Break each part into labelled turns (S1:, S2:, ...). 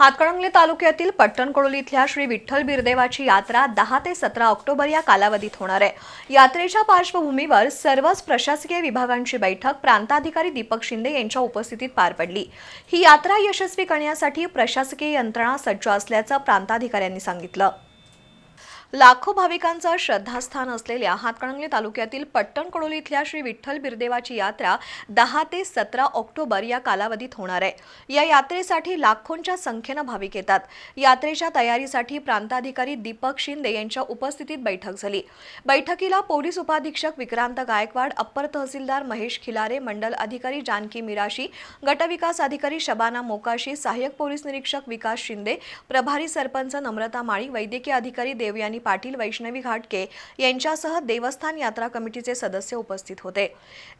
S1: हातकणंगले तालुक्यातील पट्टणकोडोली इथल्या श्री विठ्ठल बिरदेवाची यात्रा दहा ते सतरा ऑक्टोबर या कालावधीत होणार आहे. यात्रेच्या पार्श्वभूमीवर सर्वच प्रशासकीय विभागांची बैठक प्रांताधिकारी दीपक शिंदे यांच्या उपस्थितीत पार पडली. ही यात्रा यशस्वी करण्यासाठी प्रशासकीय यंत्रणा सज्ज असल्याचं प्रांताधिकाऱ्यांनी सांगितलं. लाखो भाविकांचं श्रद्धास्थान असलेल्या हातकणंगले तालुक्यातील पट्टणकडोली इथल्या श्री विठ्ठल बिरदेवाची यात्रा दहा ते सतरा ऑक्टोबर या कालावधीत होणार आहे. या यात्रेसाठी लाखोंच्या संख्येनं भाविक येतात. यात्रेच्या तयारीसाठी प्रांताधिकारी दीपक शिंदे यांच्या उपस्थितीत बैठक झाली. बैठकीला पोलीस उपाधीक्षक विक्रांत गायकवाड अप्पर तहसीलदार महेश खिलारे मंडल अधिकारी जानकी मिराशी गटविकास अधिकारी शबाना मोकाशी सहाय्यक पोलीस निरीक्षक विकास शिंदे प्रभारी सरपंच नम्रता माळी वैद्यकीय अधिकारी देवयानी पाटील वैष्णवी घाटके यांच्यासह देवस्थान यात्रा कमिटीचे सदस्य उपस्थित होते.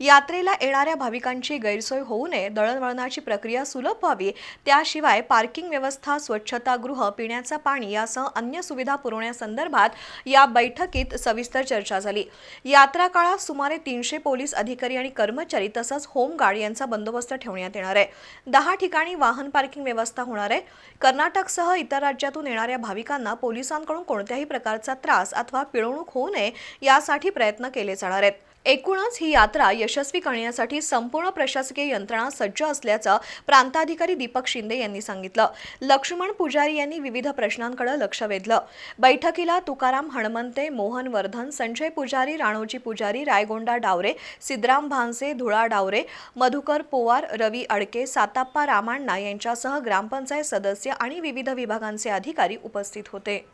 S1: यात्रेला येणाऱ्या भाविकांची गैरसोय होऊ नये दळणवळणाची प्रक्रिया सुलभ व्हावी त्याशिवाय पार्किंग व्यवस्था स्वच्छतागृह पिण्याचं पाणी यासह अन्य सुविधा पुरवण्यासंदर्भात या बैठकीत सविस्तर चर्चा झाली. यात्रा काळात सुमारे तीनशे पोलीस अधिकारी आणि कर्मचारी तसंच होमगार्ड यांचा बंदोबस्त ठेवण्यात येणार आहे. दहा ठिकाणी वाहन पार्किंग व्यवस्था होणार आहे. कर्नाटकसह इतर राज्यातून येणाऱ्या भाविकांना पोलिसांकडून कोणत्याही प्रकार प्रकारचा त्रास अथवा पिळवणूक होऊ नये यासाठी प्रयत्न केले जाणार आहेत. एकूणच ही यात्रा यशस्वी करण्यासाठी संपूर्ण प्रशासकीय यंत्रणा सज्ज असल्याचं प्रांताधिकारी दीपक शिंदे यांनी सांगितलं. लक्ष्मण पुजारी यांनी विविध प्रश्नांकडे लक्ष वेधलं. बैठकीला तुकाराम हणमंते मोहन वर्धन संजय पुजारी राणोजी पुजारी रायगोंडा डावरे सिद्धराम भानसे धुळा डावरे मधुकर पोवार रवी अडके साताप्पा रामाण्णा यांच्यासह ग्रामपंचायत सदस्य आणि विविध विभागांचे अधिकारी उपस्थित होते.